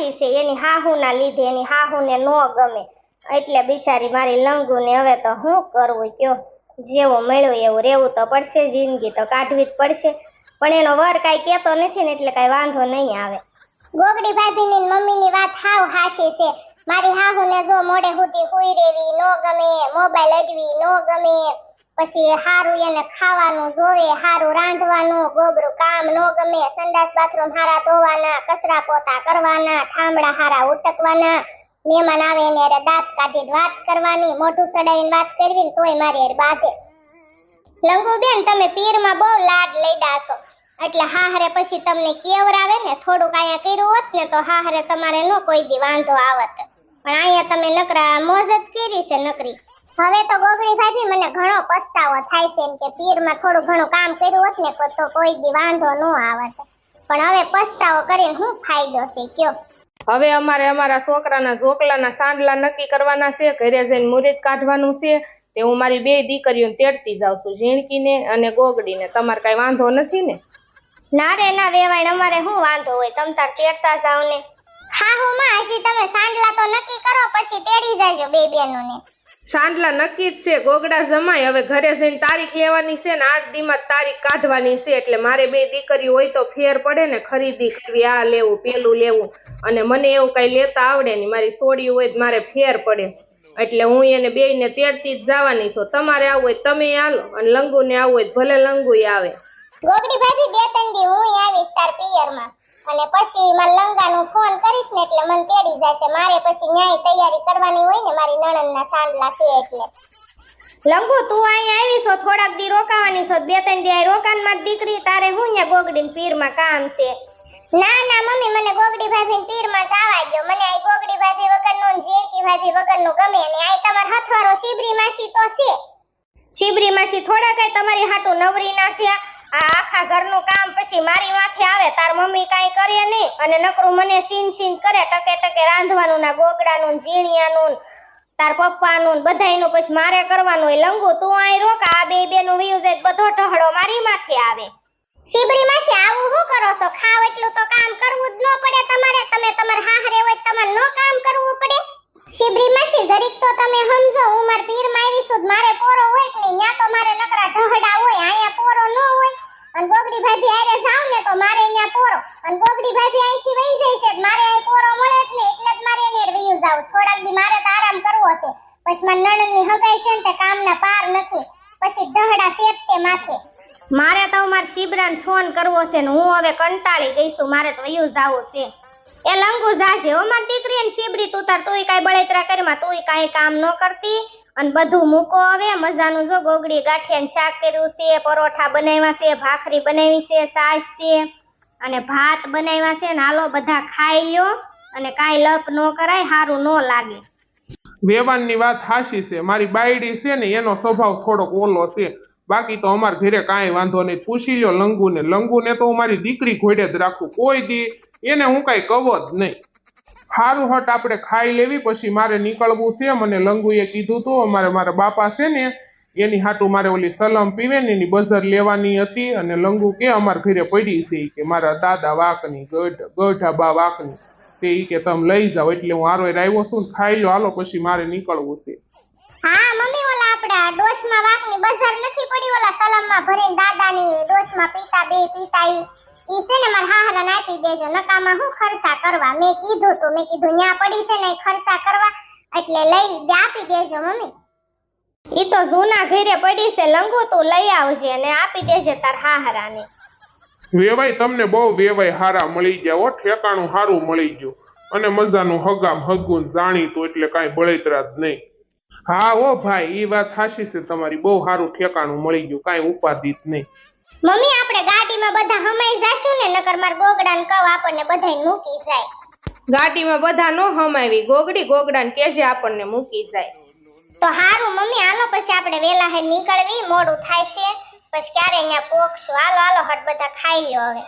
હાચી છે, એની હાહુના લીધે એની હાહુને ન ગમે. એટલે બિચારી મારી લંગુને હવે તો શું કરવું કયો? જેવો મળ્યો એવું રહેવું તો પડશે, જિંદગી તો કાઢવી જ પડશે. પણ એનો વર કાંઈ કહેતો નથી ને એટલે કાંઈ વાંધો નહીં આવે. ગોગડી ભાભીની મમ્મીની વાત હાવ હાશી છે. મારી હાહુને જો મોડે સુધી હુઈ રેવી નો ગમે, મોબાઈલ અડવી, નો ગમે. પછી હારું એને ખાવાનું જોવે, હારું રાંધવાનું, ગોબરું કામ નો ગમે, સંડાસ બાથરૂમ હારા ધોવાના, કચરા પોતા કરવાના ઠામડા હારા ઉટકવાના, મહેમાન આવે ને હારે દાંત કાઢીને વાત કરવાની, મોઢું સડાવીને વાત કરવી ને તોય મારી હારે બાંધે. લંગુબેન તમે પીરમાં બહુ લાડ લઈડા છો. એટલે હાહરે પછી તમને કેવરાવે ને, થોડુંક અહીંયા કર્યું હોત ને તો હાહરે તમારે નો કોઈ દી વાંધો આવત. પણ અહીંયા તમે નકરા મોજ જ કરી છે નકરી. હવે તો ગોગડી ભાભી મને ઘણો પસ્તાવો થાય છે એમ કે પીરમાં થોડું ઘણું કામ કર્યું હોત ને તો કોઈ દી વાંધો ન આવત. પણ હવે પસ્તાવો કરીને શું ફાયદો છે કયો? હવે અમારે અમારા છોકરાના ઝોકલાના સાંડલા નક્કી કરવાના છે ઘરે જઈને મુહૂર્ત કાઢવાનું છે તે હું મારી બે દીકરીઓને તેડતી જાઉં છું ઝીણકીને અને ગોગડીને. તમારે કાંઈ વાંધો નથી ને? ના રે ના વેવાય અમારે શું વાંધો હોય? તમ તાર તેડતા જાવ ને. હા હું માં હજી તમે સાંડલા તો નક્કી કરો પછી તેડી જાજો બે બેનોને. સાંડલા નક્કી જ છે. ગોગડા જમાય હવે ઘરે જઈને તારીખ લેવાની છે ને આઠ દીમાં તારીખ કાઢવાની છે. એટલે મારે બે દીકરી હોય તો ફેર પડે ને ખરીદી કરવી, આ લેવું, પેલું લેવું. અને મને એવું કઈ લેતા આવડે નહીં. મારી સોડી હોય તો મારે ફેર પડે. એટલે હું એને બેયને તેડતી જ જવાની છું. તમારે આવું હોય તમે હાલો. અને લંગુને આવું હોય ભલે લંગુય આવે. ગોગડી ભાભી, બે તંદી હું આવીશ તાર પિયરમાં. અને પછી માર લંગાનું ફોન કરીશ ને એટલે મને તેડી જશે. મારે પછી ન્યાય તૈયારી કરવાની હોય ને મારી નણંદના સાંડલા છે એટલે. લંગુ તું અહીં આવી છો થોડાક દી રોકાવાની છો. બે ત્રણ દી રોકાનમાં જ દીકરી તારે હું ને ગોગડી પીરમાં કામ છે? ના ના મમ્મી મને ગોગડી ભાભી પીરમાં જવા દો મને આ ગોગડી ભાભી વગરનું ઝીણકી ભાભી વગરનું ગમે ને આ તમાર હથવારો શિબરી માસી તો છે. શિબરી માસી થોડા કઈ તમારી હાટુ નવરી ના છે? આખા ઘરનું કામ પછી મારી માથે આવે, તાર મમ્મી કાંઈ કરે નહીં. અને નકરું મને સીન સીન કરે, ટકે ટકે રાંધવાનું ના ગોગડાનું, ઝીણિયાનું, તાર પપ્પાનું, બધાયનું પછી મારે કરવાનું લંગુ તું અહીં રોક, આ બે બેનું વ્યૂઝ બધો ટહડો મારી માથે આવે. શિબરી માસી આવું શું કરો છો ખાવ એટલું તો કામ કરવું જ ન પડે તમારે તમે તમાર હાહરે હોય તો તમારે નો કામ કરવું પડે શિબરી માસી જરીક તો તમે સમજો હું માર પીરમાં આવી છું મારે પોરો હોય કે નહીં ન્યા તો મારે નકરા ઢહડા હોય અહીંયા પોરો ન હોય અને ગોગડી ભાભી હારે જાવ ને તો મારે અહીંયા પોરો અને ગોગડી ભાભી અહીંથી વહી જાય છે તો મારે અહીં પોરો મળે જ ને એટલે જ મારે એને વયું જાવ થોડાક દી મારે તો આરામ કરવો છે પછી મારા નણંદની હગાઈ છે ને તે કામના પાર નથી પછી ઢહડા સેટ તે માથે મારે તો માર શિબરાને ફોન કરવો છે ને હું હવે કંટાળી ગઈ છું, મારે તો વયું જાવું છે. એ લંગુ જાજે, ઓ મારી દીકરી ને શિબરી તું તુંય કાંઈ બળેતરા કરીમાં તુંય કાંઈ કામ ન કરતી? અને બધું મૂકો હવે, મજાનું જો ગોગડી ને શાક કર્યું છે, પરોઠા બનાવ્યા છે, ભાખરી બનાવી છે, સાસ છે, અને ભાત બનાવ્યા છે ને હાલો બધા ખાઈ લ્યો, અને કાંઈ લપ ન કરાય સારું ન લાગે. વેવાનની વાત હાશી છે, મારી બાયડી છે ને, એનો સ્વભાવ થોડોક ઓલો છે. બાકી તો અમાર ઘરે કાંઈ વાંધો નહીં. પૂછી લો લંગુને. લંગુને તો હું મારી દીકરી ઘોડે જ રાખું. કોઈ દી એને હું કાંઈ કહો જ નહીં. સારું હટ, આપણે ખાઈ લેવી, પછી મારે નીકળવું છે. મને લંગુએ કીધું તું અમારે મારા બાપા છે ને, એની હાટું મારે ઓલી સલમ પીવે ને એની બઝર લેવાની હતી. અને લંગુ કે અમારા ઘરે પડી છે કે મારા દાદા વાકની, ગઢ, ગઢા બા વાકની. તે કે તમે લઈ જાઓ, એટલે હું આરો આવ્યો છું ખાઈ લો હાલો, પછી મારે નીકળવું છે. હા મમ્મી ઓલા આપડા ડોશમાં વાકની બજાર નથી પડી? ઓલા સલામમાં ભરીને દાદાની ડોશમાં પીતા બે પીતા ઈ. ઈ છે ને મારા હાહરાને આપી દેજો. નકામાં હું ખર્ચા કરવા? મેં કીધું તું મેં કીધું ન્યા પડી છે ને ખર્ચા કરવા. એટલે લઈ દે આપી દેજો મમ્મી. ઈ તો જૂના ઘરે પડી છે લંગુ તું લઈ આવજે અને આપી દેજે તાર હાહરાને. વેવાય તમને બહુ વેવાય હારા મળી ગયા હો ઠેકાણું હારું મળી ગયું. અને મજાનું હગામ હગુન જાણીતું એટલે કાંઈ બળતરા જ નહીં. હા ઓ ભાઈ એ વાત સાચી છે તમારી. બહુ સારું ઠેકાણું મળી ગયું. કાંઈ ઉપાધિ નહીં. મમ્મી આપણે ગાડીમાં બધા હમાઈ જાશું ને નકર માર ગોગડાને કવ આપણને બધાય મૂકી જાય. ગાડીમાં બધા નો હમાવી. ગોગડી ગોગડાને કેજે આપણને મૂકી જાય. તો હારું મમ્મી હાલો પછી આપણે વેલા હે નીકળવી મોડું થાય છે. પછી ક્યારે અહીંયા પોકશું હાલો હાલો હટ બધા ખાઈ લો હવે.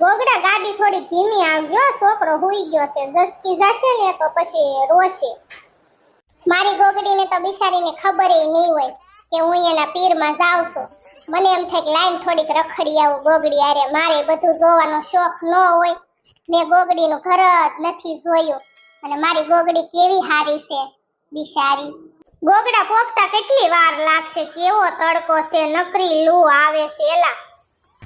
ગોગડા ગાડી થોડી ધીમી આવજો છોકરો હુઈ ગયો છે. જસકી જશે ને તો પછી રોશે. મારી ગોગડીને તો બિચારીને ખબર નહીં હોય કે હું એના પીરમાં જાઉં છું. મને એમ થાય કે લાઈન થોડીક રખડી આવું ગોગડી આરે મારે બધું જોવાનો શોખ ન હોય. મેં ગોગડીનું ઘર જ નથી જોયું. અને મારી ગોગડી કેવી હારી છે, બિચારી. ગોગડા પોખતા કેટલી વાર લાગશે? કેવો તડકો છે, નકરી લૂ આવે છે એલા.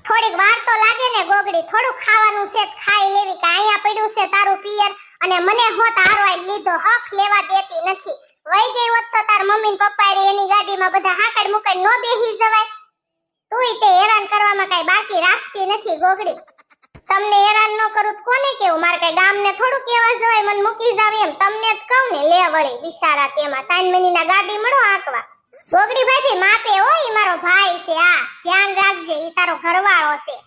થોડીક વાર તો લાગે ને ગોગડી, થોડું ખાવાનું છે, ખાઈ લેવી. કે અહીંયા પડ્યું છે તારું પિયર. અને મને હોત હારવાઈ લીધો, હક લેવા દેતી નથી. વઈ ગઈ હોત તો તાર મમ્મી ને પપ્પા રે એની ગાડીમાં બધા હાકડ મુકાઈ નો બેહી જવાય. તુંય તે હેરાન કરવામાં કઈ બાકી રાખતી નથી ગોગડી. તમને હેરાન ન કરું કોને કેવું? મારે કઈ ગામને થોડું કેવા જવાય, મને મૂકી જાવ એમ. તમને જ કહું ને, લે વળી વિશારા તેમાં સાઈનમનીના ગાડી મળો હાંકવા. ગોગડી ભાઈ માપે હો ઈ મારો ભાઈ છે, આ. ધ્યાન રાખજે, ઈ તારો ઘરવાળો છે.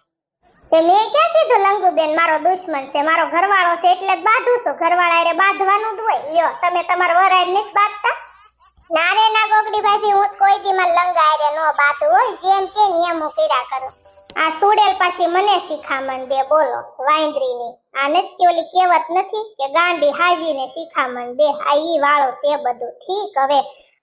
તે મેં ક્યાં કીધું, લંગુબેન, મારો દુશ્મન છે, મારો ઘરવાળો છે, એટલે જ છું. ઘરવાળા હારે બાંધવાનું જ હોય. લ્યો, તમે તમારા વરાય નથી બાંધતા. ના રે ના ગોગડી ભાઈ હું કોઈ દી માં લંગા હારે નો બાંધું હોય. જેમ કે નિયમ હું કરું. આ સુડેલ પાછી મને શિખામણ દે, બોલો, વાંદરીની. આ નથી ઓલી કહેવત નથી કે ગાંડી હાજીને શિખામણ દે. આ ઈ વાળો છે બધું. ઠીક, હવે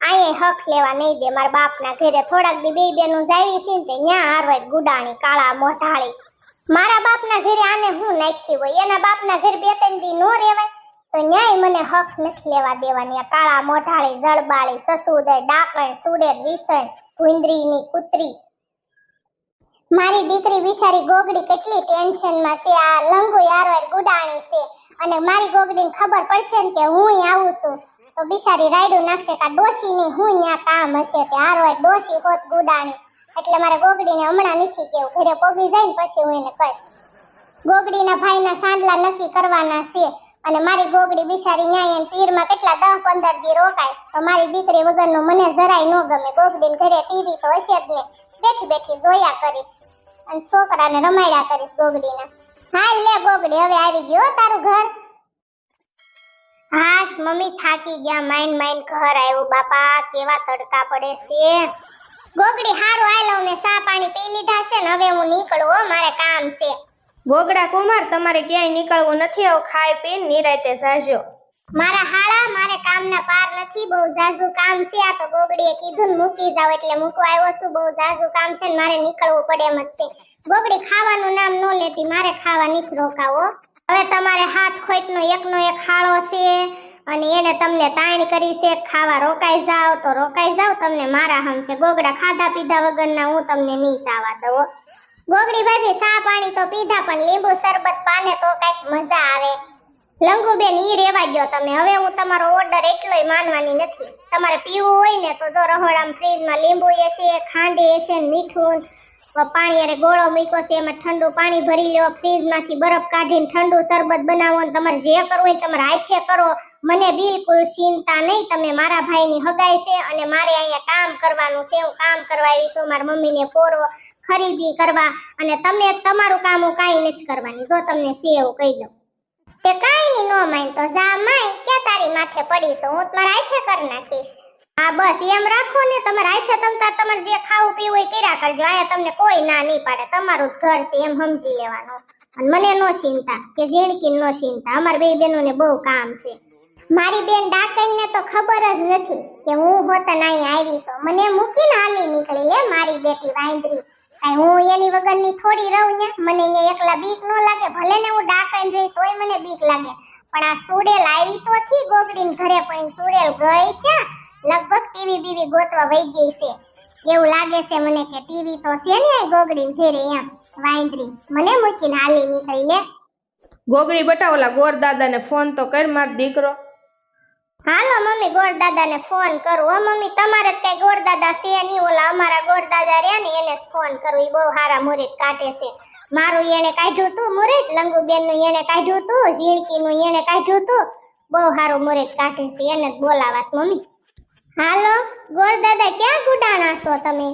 આયે હક લેવા નહીં દે. મારા બાપના ઘરે થોડાક દી બે બેનું જાવી છે ને ત્યાં હારવાય ગુડાણી, કાળા મોઢાળી. મારા બાપના ઘરે આને હું નાખી હોય, એના બાપના ઘરે બે ત્રણ દી નો રેવાય તો ન્યાય મને હક નથી લેવા દેવાની. આ કાળા મોઢાળી, જળબાળી સસુદર ડાકણ સુડેર વિસણ, ભૂંદરીની કૂતરી. મારી દીકરી વિશારી ગોગડી કેટલી ટેન્શનમાં છે, આ લંગુ યારવાર ગુડાણી છે, અને મારી ગોગડીને ખબર પડશે ને કે હું આવું છું. તો બિચારી રાયડું નાખશે કે ડોશીની હું ન્યા કામ હશે, કે હારવાર ડોશી હોત ગુડાણી. એટલે મારે ગોગડીને હમણાં નથી કેવું ઘરે પોગી જાય ને પછી હું એને કહીશ. ગોગડીના ભાઈના સાંડલા નક્કી કરવાના છે અને મારી ગોગડી બિચારી ન્યાય પીરમાં કેટલા દસ પંદર દી રોકાય. તો મારી દીકરી વગરનું મને જરાય ન ગમે. ગોગડીને ઘરે ટીવી તો હશે જ ને બેઠી બેઠી જોયા કરીશ. અને છોકરાને રમાડ્યા કરીશ ગોગડીના. હાલ લે ગોગડી, હવે આવી ગયો તારું ઘર. હાશ, મમ્મી થાકી ગયા. માઈન માઇન ઘર આવ્યું. બાપા, કેવા તડકા પડે છે. ગોગડી હારું આયલો મેં સા પાણી પી લીધા છે ને હવે હું નીકળું હો મારે કામ છે. ગોગડા કુમાર તમારે ક્યાંય નીકળવું નથી આવું ખાઈ પીને નિરાતે જાજો. મારા હાળા મારે કામના પાર નથી બહુ ઝાઝુ કામ છે આ તો ગોગડીએ કીધું ને મૂકી જાવ એટલે મૂકવા આવ્યો છું બહુ ઝાઝુ કામ છે ને મારે નીકળવું પડે એમ જ છે. ગોગડી ખાવાનું નામ ન લેતી મારે ખાવા નીક રોકાવો હવે તમારે હાથ ખોઈટનો એકનો એક હાળો છે અને એને તમને તાણ કરી છે, ખાવા રોકાઈ જાવ તો રોકાઈ જાવ તમને મારા હમ છે ગોગડા ખાધા પીધા વગરના હું તમને નહીં ચાવા દઉં. ગોગડી ભાભી સા પાણી તો પીધા, પણ લીંબુ શરબત પાને તો કંઈક મજા આવે. લંગુબેન ઈ રેવા ગયો તમે, હવે હું તમારો ઓર્ડર એટલોય માનવાની નથી. તમારે પીવું હોય ને તો જો રહોડામાં ફ્રીજમાં લીંબુ એ છે, ખાંડી છે, મીઠું. પાણી અરે ગોળો મૂક્યો છે, એમાં ઠંડુ પાણી ભરી લો ફ્રીજમાંથી બરફ કાઢીને ઠંડુ શરબત બનાવો તમારે જે કરવું હોય તમારે હાથે કરો. મને બિલકુલ ચિંતા નહીં, તમે મારા ભાઈની હગાઈ છે અને મારે અહીંયા કામ કરવાનું છે, હું કામ કરવા આવી છું, મારા મમ્મીને પોરો ખરીદી કરવા અને તમે તમારું કામ હું કાંઈ નથી કરવાની. જો તમને છે એવું કહી દઉં. તે કાંઈ નહીં, નો માય તો જા માય ક્યાં તારી માથે પડી છું? હું તમારા હાથે કરી નાખીશ. હા, બસ, એમ રાખો ને, તમારા હાથે તમતા તમારે જે ખાવું પીવું એ કર્યા કરજો. આયા તમને કોઈ ના નહીં પાડે. તમારું ઘર છે, એમ સમજી લેવાનું. અને મને નો ચિંતા, કે ઝીણકી નો ચિંતા. અમાર બે બહેનોને બહુ કામ છે. મારી બેન ડાકણને તો ખબર જ નથી કે હું હોતન અહીં આવી છું. મને મૂકીને હાલી નીકળી લે મારી બેટી વાંદરી. કાંઈ હું એની વગરની થોડી રહું ને મને અહીંયા એકલા બીક ન લાગે. ભલે ને હું ડાકણ રહી તોય મને બીક લાગે. પણ આ સુડેલ આવી તો થી ગોગડીન ઘરે પણ સુડેલ ગઈ છે લગભગ ટીવી બીવી ગોતવા વહી ગઈ છે. એવું લાગે છે મને કે ટીવી તો છે ને ગોગડીન ઘેરે એમ. વાંદરી. મને મૂકીને હાલી નીકળી લે ગોગડી બટાવલા ગોર દાદાને ફોન તો કર માર દીકરો. હાલો, મમ્મી ગોર દાદાને ફોન કરું. હો, મમ્મી, તમારે જ કઈ ગોર છે નહીં. ઓલા અમારા ગોર દાદા રહ્યા ને, એને ફોન કરું. એ બહુ હારા મુરત કાઢે છે. મારું એને કાઢ્યું તું મુરત લંગુબેનનું એને કાઢ્યું તું ઝીણકી નું એને કાઢ્યું તું. બહુ સારું મુરત કાઢે છે, એને જ બોલાવાસ, મમ્મી. હાલો ગોર દાદા ક્યાં ગુડાણા છો તમે?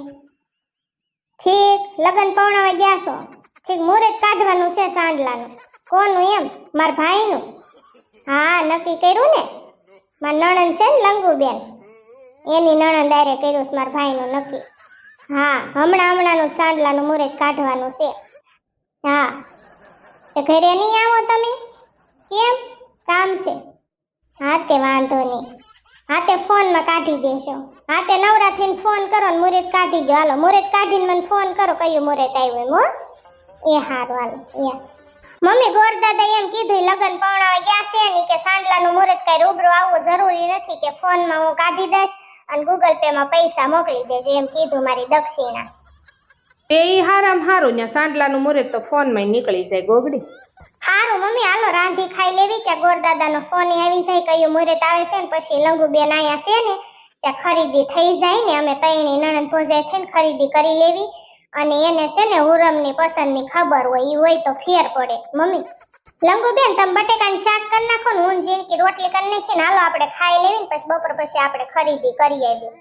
ઠીક, લગન પૌણાવા ગયા છો? ઠીક મુરત કાઢવાનું છે સાંડલાનું. કોનું એમ, મારા ભાઈનું. હા, નક્કી કર્યું ને? માર નણંદ છે ને લંગુબેન. એની નણંદ આરે કર્યું છે મારા ભાઈનું નક્કી. હા, હમણાં હમણાંનું સાંડલાનું મુહૂર્ત કાઢવાનું છે. હા. તે ઘરે નહીં આવો તમે? કેમ? કામ છે. હા તે વાંધો નહીં. હા તે ફોનમાં કાઢી દેશો. હા તે નવરા ફોન કરો ને મુહૂર્ત કાઢી દો હાલો મુહૂર્ત કાઢીને મને ફોન કરો કયું મુહૂર્ત આવ્યું એમ, હો? એ હારું, હાલો એ મમ્મી ગોરદાદા એમ કીધું લગન પૌણા ગયા છે ની કે સાંડલાનું મુહૂર્ત કઈ રૂબરૂ આવવું જરૂરી નથી કે ફોનમાં હું કાઢી દઈશ અને ગૂગલ પે માં પૈસા મોકલી દેજો એમ કીધું મારી દક્ષિણા. એ ઈ હારામ હારું ને સાંડલાનું મુહૂર્ત તો ફોનમાં નીકળી જાય ગોગડી. હારું મમ્મી હાલો રાંધી ખાઈ લેવી કે ગોરદાદાનો ફોન આવી જાય કયું મુહૂર્ત આવે છે ને પછી લંગુબેન આયા છે ને ત્યાં ખરીદી થઈ જાય ને અમે તઈની નણંદ ભોજાઈ થઈને ખરીદી કરી લેવી. અને એને છે ને હુરમની પસંદની ખબર હોય, ઈ હોય તો ફેર પડે. મમ્મી, લંગુબેન, તમે બટેકાનું શાક કરી નાખો ને, હું જીનકી રોટલી કરી નાખી ને, હાલો આપણે ખાઈ લેવી ને, પછી બપોર પછી આપણે ખરીદી કરી આવી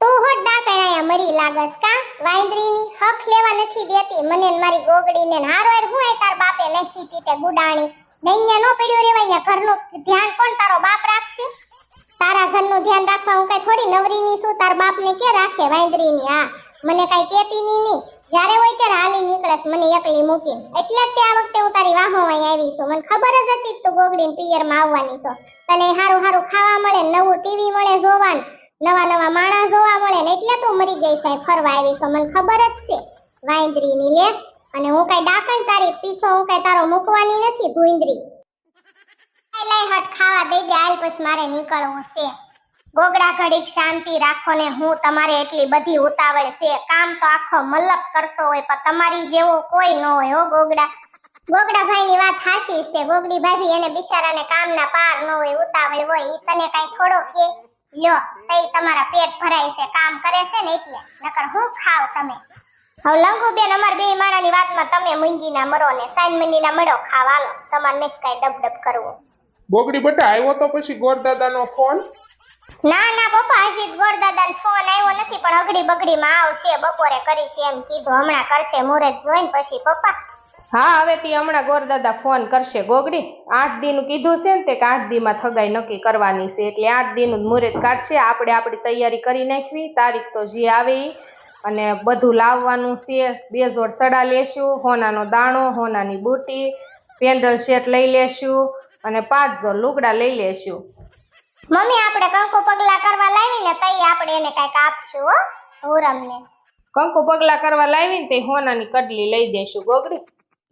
તો હોટ ડાકણ આયા મરી લાગસ કા? વાંદરીની હક લેવા નથી દેતી. મને ને મારી ગોગડીને ને હારો હાર, હું તાર બાપે નથી તી તે ગુડાણી. નૈયા નો પડ્યો રેવા અહીંયા ઘરનું ધ્યાન કોણ તારો બાપ રાખશે? તારા ઘરનું ધ્યાન રાખવા હું કઈ થોડી નવરીની છું? તાર બાપને કે રાખે વાંદરીની? હા. મને કઈ કેતી ની ની જ્યારે હોય ત્યારે હાલી નીકળસ મને એકલી મૂકી એટલે જ તે આ વખતે હું તારી વાહો અહીં આવી છું. મને ખબર જ હતી તું ગોગડીને પિયરમાં આવવાની છો. તને હારું હારું ખાવા મળે, નવું ટીવી મળે જોવાનું, નવા નવા માણસ જોવા મળે ને એટલે તું મરી ગઈ સાહેબ ફરવા આવી છો. મને ખબર જ છે. વાંદરીની લે. અને હું કઈ ડાકણ તારી પીછો, હું કઈ તારો મૂકવાની નથી, ભૂંદરી. લઈ હટ ખાવા દઈ દે, હાલ પછી મારે નીકળવું છે. ગોગડા ઘડીક શાંતિ રાખો ને હું તમારે એટલી બધી ઉતાવળ છે. કામ તો આખો મલક કરતો હોય, પણ તમારી જેવો કોઈ ન હોય હો ગોગડા ગોગડા ભાઈની વાત હાસી છે. ગોગડી ભાભી એને બિચારાને કામના પાર ન હોય, ઉતાવળ હોય. ઈ તને કઈ થોડો કે, લ્યો, તઈ તમારા પેટ ભરાય છે, કામ કરે છે ને એટલે. નકર હું ખાવ તમે? હવે લંગુ બેન અમાર બે માણાની વાતમાં તમે મુંગીના મરો ને સાઈન મંદીના મરો ખાવાલો તમારે કઈ ડબ ડબ કરવું. ગોગડી બટા, આવ્યો તો પછી ગોરદાદાનો ફોન. ના ના, પપ્પા, હજી ગોરદાદા ફોન આવ્યો નથી, પણ અઘડી બગડી માં આવશે, બપોરે કરીશ એમ કીધું. હમણાં કરશે મુહૂર્ત જોઈને પછી પપ્પા. હા, હવે તી હમણાં ગોરદાદા ફોન કરશે ગોગડી. આઠ દીનું કીધું છે ને તે કે આઠ દીમાં થગાઈ નક્કી કરવાની છે. એટલે આઠ દી નું મુહૂર્ત કાઢશે. આપણે આપણી તૈયારી કરી નાખવી. તારીખ તો જે આવે અને બધું લાવવાનું છે. બે જોડ સડા લેશું, હોનાનો દાણો, હોનાની બુટી, પેન્ડલ સેટ લઈ લેશું, અને પાંચ જોડ લુગડા લઈ લેશું. મમ્મી, આપણે કંકુ પગલા કરવા લાવીને તઈ આપણે એને કંઈક આપશું, હો, હુરમને. કંકુ પગલા કરવા લાવીને તે હોનાની કડલી લઈ દેશું ગોગડી.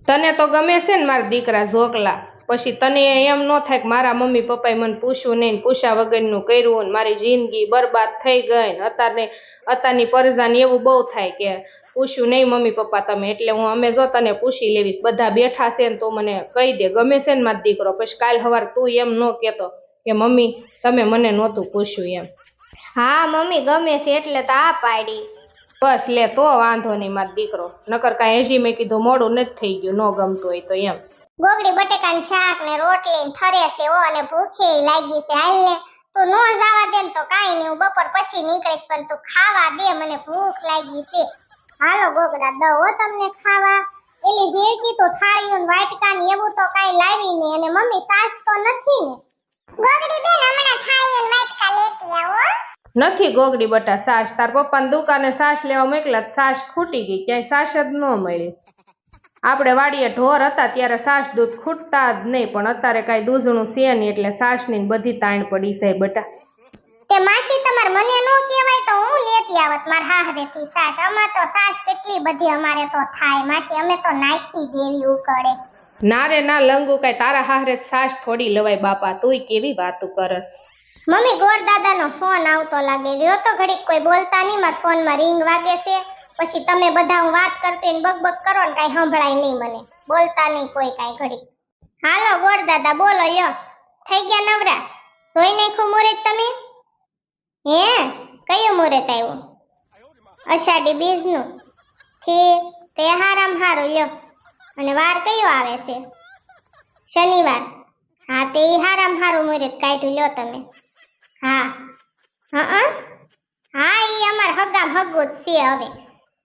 તને તો ગમે છે ને મારા દીકરા ઝોકલા. પછી તને એમ ન થાય કે મારા મમ્મી પપ્પાએ મને પૂછ્યું નહીં પૂછ્યા વગરનું કર્યું ને મારી જિંદગી બરબાદ થઈ ગઈ ને અત્યારે અત્યારની પરજાને એવું બહુ થાય કે પૂછ્યું નહીં મમ્મી પપ્પા તમે, એટલે હું અમે જો તને પૂછી લેવીશ. બધા બેઠા છે ને તો મને કહી દે, ગમે છે ને મારો દીકરો. પછી કાલ સવાર તું એમ ન કહેતો. કે મમ્મી તમે મને નહોતું પૂછ્યું એમ. હા મમ્મી ગમે છે એટલે તો આ પાડી. બસ લે તો વાંધો નહીં મારો દીકરો. નકર કાંઈ હજી મેં કીધું મોડું નથી થઈ ગયું ન ગમતું હોય તો એમ. ગોગડી બટેકાનું શાક ને રોટલી ઠરે છે ઓ અને ભૂખી લાગી છે હાલ. ને તું નો જવા દે તો કાંઈ નહીં હું બપોર પછી નીકળીશ પણ તું ખાવા દે મને ભૂખ લાગી છે. હાલો ગોગડા દઉં તમને ખાવા. એલી ઝેરકી તો થાળીઓ ને વાટકા ને એવું તો કાંઈ લાવી ને અને મમ્મી સાસ તો નથી ને. નથી ગોગડી બટા સાસ. તાર પપ્પાને દુકાને સાસ લેવા મોકલા સાસ ખૂટી ગઈ ક્યાંય સાસ જ ન મળી. આપણે વાડીએ ઢોર હતા ત્યારે સાસ દૂધ ખૂટતા જ નહીં પણ અત્યારે કાંઈ દૂધનું છે નહીં એટલે સાસની બધી તાણ પડી છે બટા. તે માસી તમાર મને નો કહેવાય તો હું લેતી આવત માર હાહરેથી સાસ. અમાર તો સાસ કેટલી બધી અમારે તો થાય. માસી અમે તો નાખી દેવી ઉકળે. ના રે ના લંગુ કઈ તારા હારે સાસ થોડી લવાય બાપા, તુંય કેવી વાતું કરસ? મમ્મી ગોર દાદાનો ફોન આવતો લાગે રહ્યો તો ઘડીક કોઈ બોલતા નહીં, મારા ફોનમાં રિંગ વાગે છે. પછી તમે બધા હું વાત કરતી ને બકબક કરો ને કાંઈ સંભળાય નહીં મને. બોલતા નહીં કોઈ કાંઈ ઘડીક. હાલો ગોર દાદા બોલો યો થઈ ગયા નવરા? જોઈ નાખ્યું મુહૂર્ત તમે? હે? કયું મુહૂર્ત આવ્યું? અષાઢી બીજનું. ઠીક તે હારામ હારું, લ્યો. અને વાર કયો આવે છે? શનિવાર. હા, તે હારામ હારું મુહૂર્ત કાઢ્યું, લ્યો તમે. હા. હા હા એ અમાર હગામ હગું જ છે હવે.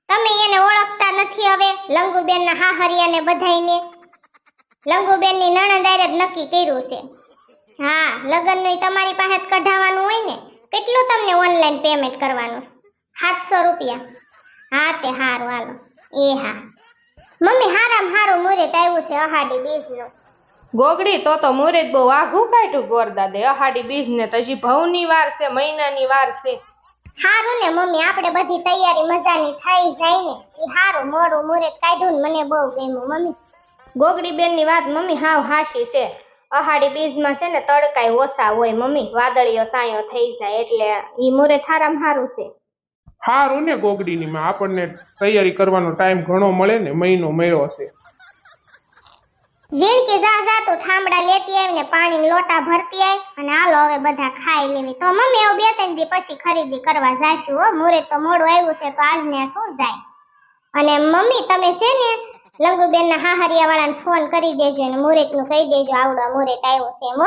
તમે એને ઓળખતા નથી હવે, લંગુબેનના હાહરિયાને બધાઈને લંગુબેનની નણંદારે જ નક્કી કર્યું છે. હા, લગ્નનું તમારી પાસે જ કઢાવવાનું હોય ને, કેટલું તમને ઓનલાઈન પેમેન્ટ કરવાનું? સાતસો રૂપિયા. હા, તે હારું, હાલો. એ હા. મમ્મી હારામ હારું મુહૂર્ત આવ્યું છે અહાડી બીજનું. ગોગડી તો તો મુહૂર્ત બહુ આઘું કાઢ્યું ગોરદાદે અહાડી બીજ ને તો હજી ભવની વાર છે મહિનાની વાર છે. હારું ને મમ્મી આપણે બધી તૈયારી મજાની થઈ જાય ને. એ હારું મોડું મુહૂર્ત કાઢ્યું ને મને બહુ ગમ્યું મમ્મી. ગોગડી બેનની વાત મમ્મી હાવ હાશી છે. અહાડી બીજમાં છે ને તડકાય ઓછા હોય મમ્મી. વાદળીઓ સાયો થઈ જાય એટલે ઈ મુરે હારામ હારું છે. સારું ને ગોગડીનીમાં આપણને તૈયારી કરવાનો ટાઈમ ઘણો મળે ને મહિનો મળ્યો છે ઝીણકી જા જા તો ઠામડા લેતી આવી ને પાણી લોટા ભરતી આવી. અને હાલો, હવે બધા ખાઈ લેવી. તો મમ્મી એવું બે ત્રણ દી પછી ખરીદી કરવા જાશું હો. મોરે તો મોડું આવ્યું છે, તો આજને શું જાય? અને મમ્મી, તમે છે ને લંગુબેન ના હાહરિયા વાળાને ફોન કરી દેજો અને મુરતનું કહી દેજો, આવડો મોરે આવ્યો છે એમ